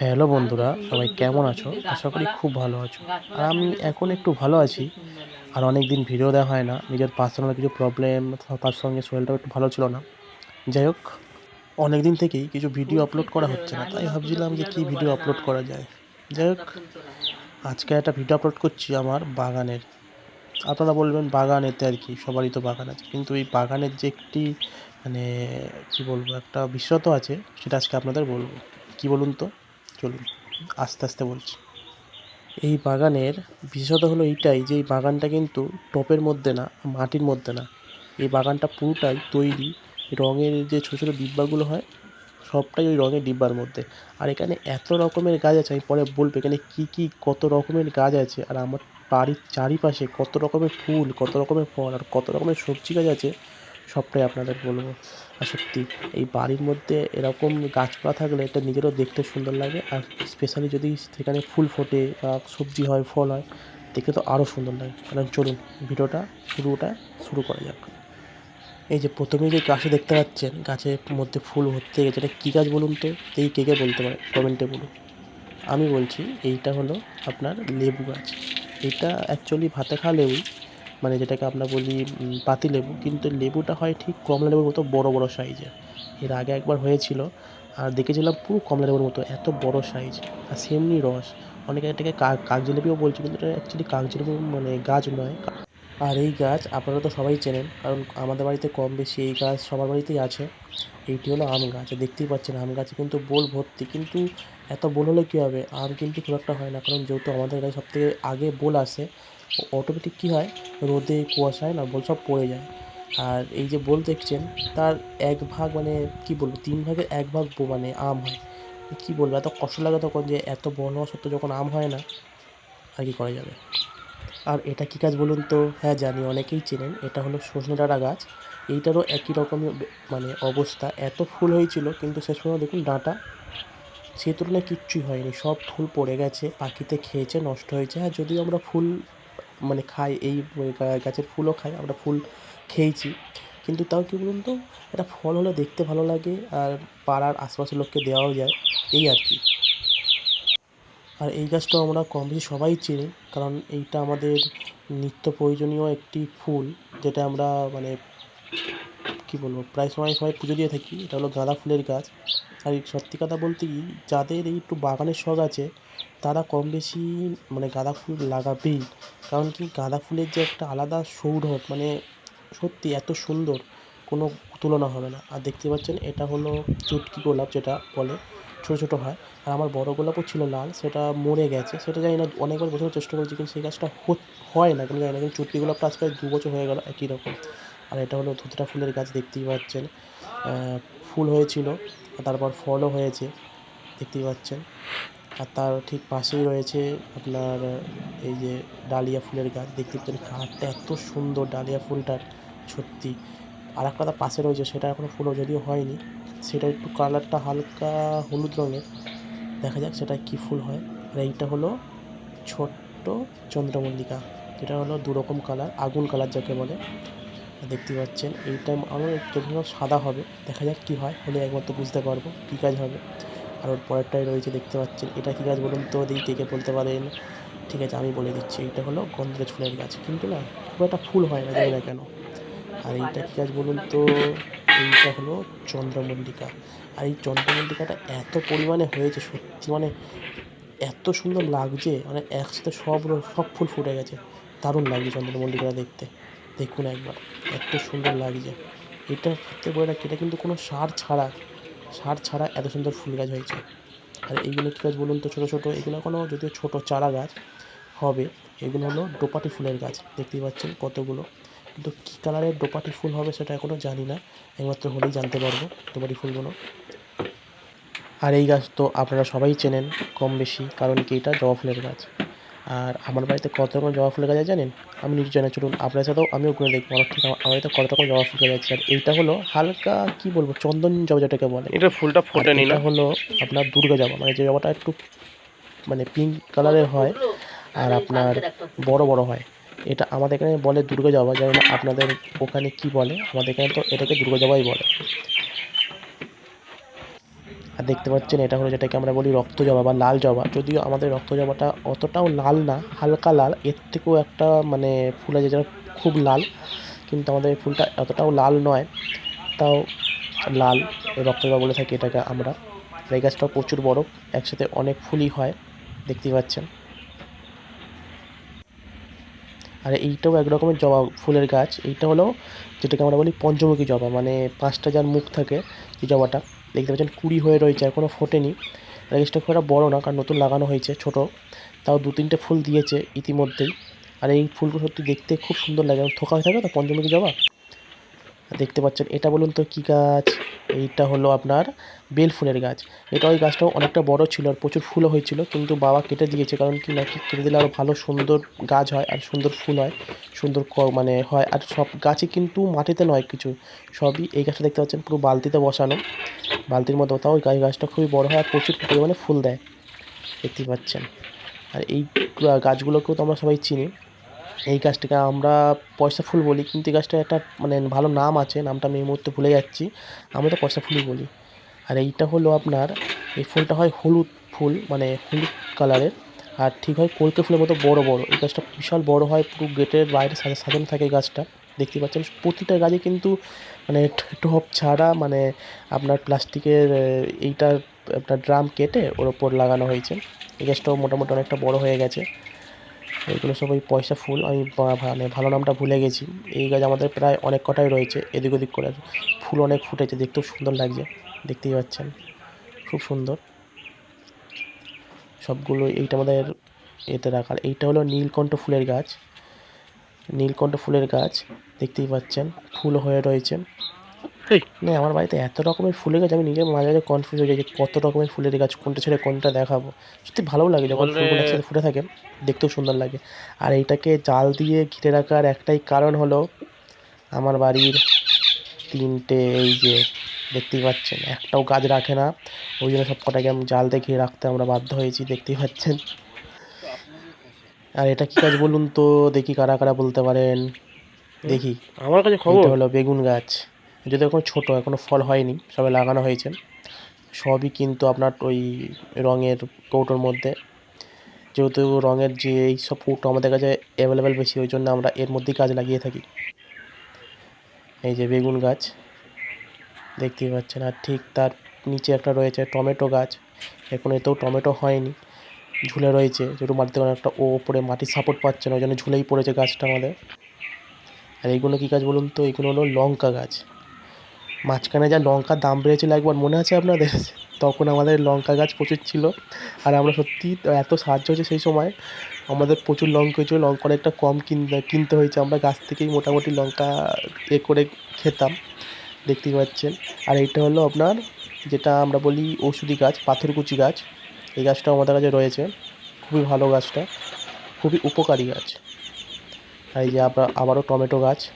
Hello বন্ধুরা, সবাই কেমন আছো? আশা করি খুব ভালো আছো। আর আমি এখন একটু ভালো আছি। আর অনেক দিন ভিডিও দেওয়া হয় না, নিজের পার্সোনাল কিছু প্রবলেম তার সঙ্গে শরীরটাও একটু ভালো ছিল না। যাই হোক অনেক দিন থেকেই কিছু ভিডিও আপলোড করা হচ্ছে না, তাই ভাবছিলাম যে কী ভিডিও আপলোড করা যায়। যাই হোক, আজকে একটা ভিডিও আপলোড করছি আমার বাগানের। আপনারা বলবেন বাগান এতে আর কি, সবারই তো বাগান আছে। কিন্তু এই বাগানের যে একটি মানে কী বলব, একটা বিশেষত্ব আছে, সেটা আজকে আপনাদের বলব। কী বলুন তো? চলুন, আস্তে আস্তে বলছি। এই বাগানের বিশেষত হলো এইটাই যে এই বাগানটা কিন্তু টপের মধ্যে না, মাটির মধ্যে না। এই বাগানটা পুরোটাই তৈরি, রঙের যে ছোটো ছোটো ডিব্বাগুলো হয়, সবটাই ওই রঙের ডিব্বার মধ্যে। আর এখানে এত রকমের গাছ আছে, আমি পরে বলব এখানে কী কী কত রকমের গাছ আছে, আর আমার বাড়ির চারিপাশে কত রকমের ফুল, কত রকমের ফল, আর কত রকমের সবজি গাছ আছে সবটাই আপনাদের বলব। আর সত্যি, এই বাড়ির মধ্যে এরকম গাছপালা থাকলে এটা নিজেরও দেখতে সুন্দর লাগে। আর স্পেশালি যদি সেখানে ফুল ফোটে বা সবজি হয়, ফল হয় দেখে তো আরও সুন্দর লাগে। কারণ চলুন, ভিডিওটা, শুরুটা শুরু করা যাক। এই যে প্রথমে যে গাছে দেখতে পাচ্ছেন, গাছের মধ্যে ফুল ভর্তি গেছে এটা কী গাছ বলুন তো? এই কে কে বলতে পারে কমেন্টে বলুন। আমি বলছি, এইটা হলো আপনার লেবু গাছ। এটা অ্যাকচুয়ালি ভাতে খাওয়া লেবুই। মানে যেটাকে আমরা বলি পাতিলেবু পাতি লেবু। কিন্তু লেবুটা হয় ঠিক কমলা লেবুর মতো বড় বড় সাইজের এর। আগে একবার হয়েছিল, আর দেখেছিলাম পুরো কমলা লেবুর মতো, এত বড় সাইজ আর সেমনি রস। অনেকে এটাকে কাক কাগজিলেবিও বলছে, কিন্তু এটা অ্যাকচুয়ালি কাগজিলেবু মানে গাছ নয়। আর এই গাছ আপনারা তো সবাই চেনেন, কারণ আমাদের বাড়িতে কম বেশি এই গাছ সবার বাড়িতেই আছে। এইটি হলো আম গাছ, দেখতেই পাচ্ছেন আম গাছে কিন্তু বোল ভর্তি, কিন্তু এত বোল হলে কী হবে? আম কিন্তু খুব একটা হয় না, কারণ যেহেতু আমাদের গাছে সবথেকে আগে বোল আসে অটোমেটিক কী হয়? রোদে, কুয়াশায় না, বোল সব পড়ে যায়। আর এই যে বোল দেখছেন, তার এক ভাগ মানে কি বলব, তিন ভাগের এক ভাগ মানে আম হয়। কী বলব, এত কষ্ট লাগে তখন যে এত বড় হওয়া সত্ত্বেও যখন আম হয় না, আর কি করা যাবে? আর এটা কী গাছ বলুন তো? হ্যাঁ জানি, অনেকেই চেনেন, এটা হলো সজনে ডাঁটা গাছ। এইটারও একই রকমের মানে অবস্থা। এত ফুল হয়েছিল, কিন্তু শেষ পর্যন্ত দেখুন ডাঁটা, সে তুলনায় কিচ্ছুই হয়নি। সব ফুল পড়ে গেছে, পাখিতে খেয়েছে, নষ্ট হয়েছে। হ্যাঁ যদিও আমরা ফুল মানে খাই, এই গাছের ফুলও খাই, আমরা ফুল খেয়েছি। কিন্তু তাও কী বলুন তো এটা ফল হলে দেখতে ভালো লাগে, আর পাড়ার আশেপাশের লোককে দেওয়াও যায়, এই আর কি। আর এই গাছটাও আমরা কম বেশি সবাই চিনি, কারণ এইটা আমাদের নিত্য প্রয়োজনীয় একটি ফুল, যেটা আমরা মানে কী বলব? প্রায় সময় সবাই পুজো দিয়ে থাকি। এটা হলো গাঁদা ফুলের গাছ। আর সত্যি কথা বলতে কি, যাদের এই একটু বাগানের শখ আছে, তারা কম বেশি মানে গাঁদা ফুল লাগাবেই। কারণ কি, গাঁদা ফুলের যে একটা আলাদা সৌরভ মানে সত্যি এত সুন্দর, কোনো তুলনা হবে না। আর দেখতে পাচ্ছেন, এটা হলো চুটকি গোলাপ যেটা বলে, ছোটো ছোটো হয়। আর আমার বড় গোলাপও ছিল লাল, সেটা মরে গেছে। সেটা জানি না, অনেকবার বোঝানোর চেষ্টা করেছি, কিন্তু সেই গাছটা হয় না। কেন জানি না, কিন্তু চুটকি গোলাপটা আজকে দু বছর হয়ে গেল একই রকম। আর এটা হলো ধুতরা ফুলের গাছ, দেখতেই পাচ্ছেন। ফুল হয়েছিল, তারপর ফলও হয়েছে, দেখতেই পাচ্ছেন। আর তার ঠিক পাশেই রয়েছে আপনার এই যে ডালিয়া ফুলের গাছ, দেখতে পাচ্ছেন কালারটা এত সুন্দর ডালিয়া ফুলটার, সত্যি। আর একটা পাশে রয়েছে, সেটা এখনও ফুলও যদিও হয়নি, সেটা একটু কালারটা হালকা হলুদ রঙের। দেখা যাক সেটা কী ফুল হয়। আর এইটা হলো ছোট্ট চন্দ্রমল্লিকা, যেটা হলো দু রকম কালার, আগুন কালার যাকে বলে। দেখতে পাচ্ছেন এইটা আমার যদিও সাদা হবে। দেখা যাক কী হয়, হলে একমাত্র বুঝতে পারব কী কাজ হবে। আর ওর পরেরটাই রয়েছে, দেখতে পাচ্ছেন। এটা কী গাছ বলুন তো? দিই কে বলতে পারেন। ঠিক আছে, আমি বলে দিচ্ছি, এইটা হলো গন্ধরাজ ফুলের গাছ। কিন্তু না, খুব একটা ফুল হয় না, জানি না কেন। আর এইটা কী গাছ বলুন তো? এইটা হলো চন্দ্রমল্লিকা। আর এই চন্দ্রমল্লিকাটা এত পরিমাণে হয়েছে, সত্যি মানে এত সুন্দর লাগছে মানে একসাথে সব সব ফুল ফুটে গেছে। দারুণ লাগছে চন্দ্রমল্লিকাটা দেখতে। দেখুন একবার, এত সুন্দর লাগছে। এটা সত্যি বলে রাখি এটা কিন্তু কোনো সার ছাড়া সার ছাড়া এত সুন্দর ফুল গাছ হয়েছে। আর এইগুলো কী গাছ বলুন তো, ছোটো ছোটো? এগুলো কোনো যদিও ছোটো চারা গাছ হবে, এগুলো হলো ডোপাটি ফুলের গাছ, দেখতেই পাচ্ছেন কতগুলো। কিন্তু কী কালারের ডোপাটি ফুল হবে সেটা এখনও জানি না, একমাত্র হলেই জানতে পারব ডোপাটি ফুলগুলো। আর এই গাছ তো আপনারা সবাই চেনেন কম বেশি কারণ কি এটা জবা ফুলের গাছ। আর আমার বাড়িতে কত রকম জবা ফুল গাছ আছে জানেন? আমি নিজে জানি চলুন আপনার সাথেও আমিও ঘুরে দেখব। আমার ঠিক আমার বাড়িতে কত রকম জবা ফুল গাছ আছে। আর এইটা হলো হালকা কি বলব চন্দন জবা যেটাকে বলে। এটা ফুলটা ফোটেনি না এটা হলো আপনার দুর্গা জবা। মানে যে জবাটা একটু মানে পিঙ্ক কালারের হয় আর আপনার বড় বড় হয়। এটা আমাদের এখানে বলে দুর্গা জবা। জানি না আপনাদের ওখানে কি বলে? আমাদের এখানে তো এটাকে দুর্গা জবাই বলে। আর দেখতে পাচ্ছেন, এটা হলো যেটাকে আমরা বলি রক্ত জবা বা লাল জবা। যদিও আমাদের রক্ত জবাটা অতটাও লাল না, হালকা লাল। এর থেকেও একটা মানে ফুল আছে যেটা খুব লাল, কিন্তু আমাদের এই ফুলটা অতটাও লাল নয়। তাও লাল রক্ত জবা বলে থাকি এটাকে আমরা। এই গাছটাও প্রচুর বড়, একসাথে অনেক ফুলই হয়, দেখতেই পাচ্ছেন। আর এইটাও এক রকমের জবা ফুলের গাছ। এইটা হলো যেটাকে আমরা বলি পঞ্চমুখী জবা মানে পাঁচটা যার মুখ থাকে এই জবাটা। দেখতে পাচ্ছেন কুড়ি হয়ে রয়েছে এখনও ফোটেনি। আর গাছটা খুব একটা বড়ো না, কারণ নতুন লাগানো হয়েছে, ছোট। তাও দু তিনটে ফুল দিয়েছে ইতিমধ্যেই। আর এই ফুলগুলো সত্যি দেখতে খুব সুন্দর লাগে এবং থোকা হয়ে থাকে তো পঞ্চমুখী জবা দেখতে পাচ্ছেন, এটা বলুন তো কী গাছ? এইটা হলো আপনার বেল ফুলের গাছ। এটা ওই গাছটাও অনেকটা বড় ছিল আর প্রচুর ফুলও হয়েছিল, কিন্তু বাবা কেটে দিয়েছে, কারণ কি নাকি কেটে দিলে আরও ভালো সুন্দর গাছ হয় আর সুন্দর ফুল হয়, সুন্দর মানে হয়। আর সব গাছই কিন্তু মাটিতে নয় কিছু, সবই এই গাছটা দেখতে পাচ্ছেন পুরো বালতিতে বসানো। বালতির মধ্যে তাও ওই গাছ- গাছটা খুবই বড় হয় আর প্রচুর পরিমাণে ফুল দেয়। দেখতেই পাচ্ছেন। আর এই গাছগুলোকেও তো আমরা সবাই চিনি। এই গাছটাকে আমরা পয়সা ফুল বলি, কিন্তু এই গাছটার একটা মানে ভালো নাম আছে, নামটা আমি এই মুহূর্তে ভুলে যাচ্ছি। আমরা তো পয়সা ফুলই বলি। আর এইটা হলো আপনার, এই ফুলটা হয় হলুদ ফুল মানে হলুদ কালারের। আর ঠিক হয় কলকে ফুলের মতো বড় বড়। এই গাছটা বিশাল বড় হয়, পুরো গেটের বাইরে সাজা- সাজানো থাকে গাছটা। দেখতে পাচ্ছেন, প্রতিটা গাছে কিন্তু মানে টপ ছাড়া মানে আপনার প্লাস্টিকের এইটা আপনার ড্রাম কেটে ওর ওপর লাগানো হয়েছে। এই গাছটাও মোটামুটি অনেকটা বড় হয়ে গেছে। এইগুলো সব ওই পয়সা ফুল, আমি মানে ভালো নামটা ভুলে গেছি। এই গাছ আমাদের প্রায় অনেক কটাই রয়েছে, এদিক ওদিক করে। ফুল অনেক ফুটেছে, দেখতেও সুন্দর লাগছে, দেখতেই পাচ্ছেন। খুব সুন্দর। সবগুলো এইটা আমাদের এতে রাখার এইটা হলো নীলকণ্ঠ ফুলের গাছ। নীলকণ্ঠ ফুলের গাছ দেখতেই পাচ্ছেন ফুল হয়ে রয়েছে। না আমার বাড়িতে এত রকমের ফুলের গাছ আমি নিজে মাঝে মাঝে কনফিউজ হয়ে যাই যে কত রকমের ফুলের গাছ কোনটা ছেড়ে কোনটা দেখাবো। সত্যি ভালো লাগে যখন ফুলগুলো একসাথে ফুটে থাকে দেখতেও সুন্দর লাগে। আর এইটাকে জাল দিয়ে ঘিরে রাখার একটাই কারণ হলো আমার বাড়ির তিনটে এই যে দেখতেই পাচ্ছেন একটাও গাছ রাখে না। ওই জন্য সব কটাকে আমি জাল দিয়ে ঘিরে রাখতে আমরা বাধ্য হয়েছি দেখতেই পাচ্ছেন। আর এটা কী গাছ বলুন তো? দেখি কারা কারা বলতে পারেন। দেখি। আমার কাছে খবর। হলো বেগুন গাছ। যদি এখন ছোট এখনও ফল হয়নি সবে লাগানো হয়েছে। সবই কিন্তু আপনার ওই রঙের কৌটোর মধ্যে। যেহেতু রঙের যে এই সব কৌটো আমাদের কাছে অ্যাভেলেবেল বেশি ওই জন্য আমরা এর মধ্যেই গাছ লাগিয়ে থাকি। এই যে বেগুন গাছ দেখতেই পাচ্ছেন। আর ঠিক তার নিচে একটা রয়েছে টমেটো গাছ। এখন এতেও টমেটো হয়নি। ঝুলে রয়েছে, যেহেতু মাটিতে অনেকটা ও ওপরে মাটির সাপোর্ট পাচ্ছে না, ওই জন্য ঝুলেই পড়েছে গাছটা আমাদের। আর এইগুলো কী গাছ বলুন তো? এইগুলো হলো লঙ্কা গাছ। মাঝখানে যা লঙ্কার দাম বেড়েছিল একবার, মনে আছে আপনাদের? তখন আমাদের লঙ্কা গাছ প্রচুর ছিল। আর আমরা সত্যি এত সাহায্য হয়েছে সেই সময়, আমাদের প্রচুর লঙ্কা হয়েছিল, লঙ্কা অনেকটা কম কিনতে কিনতে হয়েছে। আমরা গাছ থেকেই মোটামুটি লঙ্কা এ করে খেতাম, দেখতেই পাচ্ছেন। আর এটা হলো আপনার, যেটা আমরা বলি ঔষধি গাছ, পাথরকুচি গাছ। এই গাছটাও আমাদের কাছে রয়েছে। খুবই ভালো গাছটা। খুবই উপকারী গাছ। আর এই যে আবার আবারও টমেটো গাছ।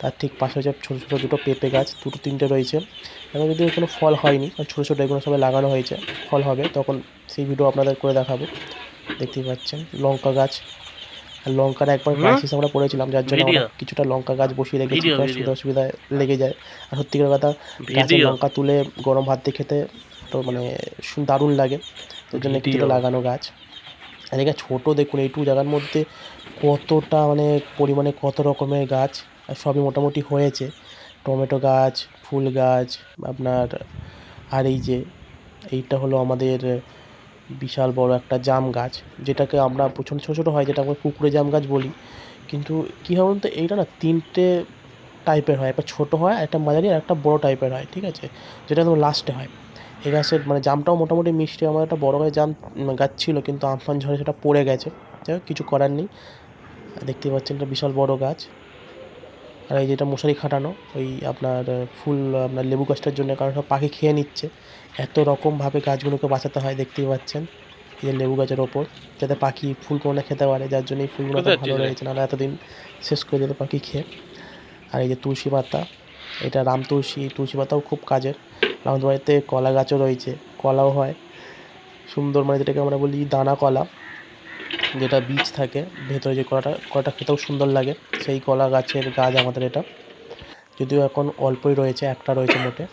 তার ঠিক পাশে হচ্ছে ছোটো ছোটো দুটো পেঁপে গাছ দুটো তিনটে রয়েছে। এখন যদি কোনো ফল হয়নি ছোটো ছোটো এগুলো সবাই লাগানো হয়েছে ফল হবে তখন সেই ভিডিও আপনাদের করে দেখাবো। দেখতেই পাচ্ছেন লঙ্কা গাছ। আর লঙ্কার একবার ক্রাইসিস আমরা পড়েছিলাম যার জন্য আমরা কিছুটা লঙ্কা গাছ বসিয়ে রেখেছি। সুবিধা অসুবিধা লেগে যায়। আর সত্যিকার কথা গাছের লঙ্কা তুলে গরম ভাত দিয়ে খেতে তো মানে দারুণ লাগে। ওই জন্য ভিডিও। লাগানো গাছ। আর এখানে ছোটো দেখুন এইটুকু জায়গার মধ্যে কতটা মানে পরিমাণে কত রকমের গাছ আর সবই মোটামুটি হয়েছে। টমেটো গাছ ফুল গাছ আপনার আর এই যে এইটা হলো আমাদের বিশাল বড় একটা জাম গাছ যেটাকে আমরা প্রচণ্ড ছোটো ছোটো হয় যেটা আমরা কুকুরে জাম গাছ বলি। কিন্তু কী হয় বলুন তো এইটা না তিনটে টাইপের হয় একটা ছোটো হয় একটা মাঝারি আর একটা বড় টাইপের হয় ঠিক আছে? যেটা একদম লাস্টে হয়। এই গাছের মানে জামটাও মোটামুটি মিষ্টি। আমার একটা বড়ো গাছ জাম গাছ ছিল কিন্তু আমফান ঝড়ে সেটা পড়ে গেছে। যাই হোক কিছু করার নেই। আর দেখতেই পাচ্ছেন এটা বিশাল বড় গাছ। আর এই যেটা মশারি খাটানো ওই আপনার ফুল আপনার লেবু গাছটার জন্য কারণ সব পাখি খেয়ে নিচ্ছে। এত রকমভাবে গাছগুলোকে বাঁচাতে হয় দেখতেই পাচ্ছেন। এই যে লেবু গাছের ওপর যাতে পাখি ফুল কোনো খেতে পারে যার জন্য এই ফুলগুলো ভালো? রয়েছে নাহলে এতদিন শেষ করে দিত পাখি খেয়ে। আর এই যে তুলসী পাতা এটা রাম তুলসী তুলসী পাতাও খুব কাজের। আমাদের বাড়িতে কলা গাছও রয়েছে, কলাও হয়। সুন্দর মানে যেটাকে আমরা বলি দানা কলা, যেটা বীজ থাকে, ভেতরে যে কলাটা কলাটা খেতেও সুন্দর লাগে। সেই কলা গাছের গাছ আমাদের এটা। যদিও এখন অল্পই রয়েছে, একটা রয়েছে মোটে।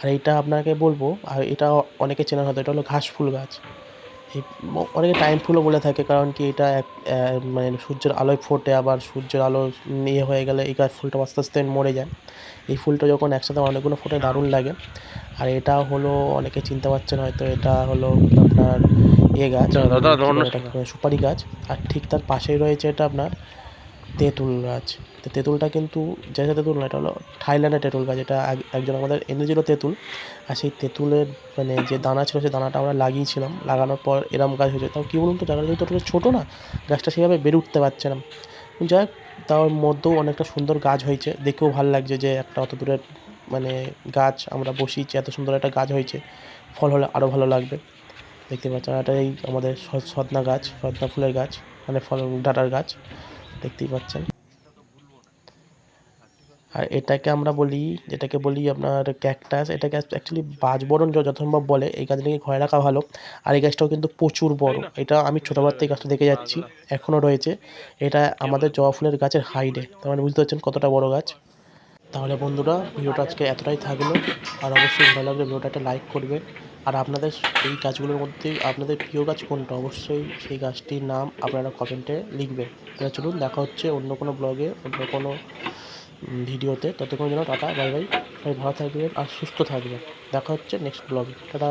আর এইটা আপনাকে বলব, আর এটা অনেকে চেনার হয়তো, এটা হলো ঘাস ফুল গাছ। এই অনেকে টাইম ফুলও বলে থাকে, কারণ কি এটা এক মানে সূর্যের আলোয় ফোটে, আবার সূর্যের আলো ইয়ে হয়ে গেলে এই গাছ ফুলটা আস্তে আস্তে মরে যায়। এই ফুলটা যখন একসাথে অনেকগুলো ফোটে, দারুণ লাগে। আর এটা হলো অনেকে চিনতে পারছেন হয়তো এটা হলো আপনার ইয়ে গাছ? সুপারি গাছ। আর ঠিক তার পাশেই রয়েছে এটা আপনার তেঁতুল গাছ। তো তেঁতুলটা কিন্তু যে যে তেঁতুল না এটা হলো থাইল্যান্ডের তেঁতুল গাছ এটা একজন আমাদের এনেছিল তেঁতুল। আর সেই তেঁতুলের মানে যে দানা ছিল সেই দানাটা আমরা লাগিয়েছিলাম। লাগানোর পর এরম গাছ হয়েছে। তাও কী বলুন তো জায়গাটা যেহেতু ছোটো না গাছটা সেভাবে বেড়ে উঠতে পারছে না। যাই হোক তার মধ্যেও অনেকটা সুন্দর গাছ হয়েছে। দেখেও ভালো লাগছে যে একটা অত দূরের মানে গাছ আমরা বসিয়েছি, এত সুন্দর একটা গাছ হয়েছে। ফল হলে আরও ভালো লাগবে। দেখতে পাচ্ছেন, এটা এই আমাদের সদনা গাছ, সদনা ফুলের গাছ মানে ফল ডাটার গাছ। দেখতেই পাচ্ছেন। আর এটাকে আমরা বলি, যেটাকে বলি আপনার ক্যাকটাস, এটাকে অ্যাকচুয়ালি বাজবরণ যথাসম্ভব বলে, এই গাছটাকে ঘরে রাখা ভালো। আর এই গাছটাও কিন্তু প্রচুর বড়। এটা আমি ছোটোবার থেকে গাছটা দেখে যাচ্ছি এখনও রয়েছে। এটা আমাদের জবা ফুলের গাছের হাইডে তার মানে বুঝতে পারছেন কতটা বড় গাছ। তাহলে বন্ধুরা, ভিডিওটা আজকে এতটাই থাকল। আর অবশ্যই ভালো লাগলে ভিডিওটা একটা লাইক করবে। আর আপনাদের এই গাছগুলোর মধ্যে আপনাদের প্রিয় গাছ কোনটা? অবশ্যই সেই গাছটির নাম আপনারা কমেন্টে লিখবেন তাহলে চলুন, দেখা হচ্ছে অন্য কোনো ব্লগে অন্য কোনো ভিডিওতে। ততক্ষণ যেন টাটা বাই বাই ভালো থাকবেন আর সুস্থ থাকবেন। দেখা হচ্ছে নেক্সট ব্লগে টাটা।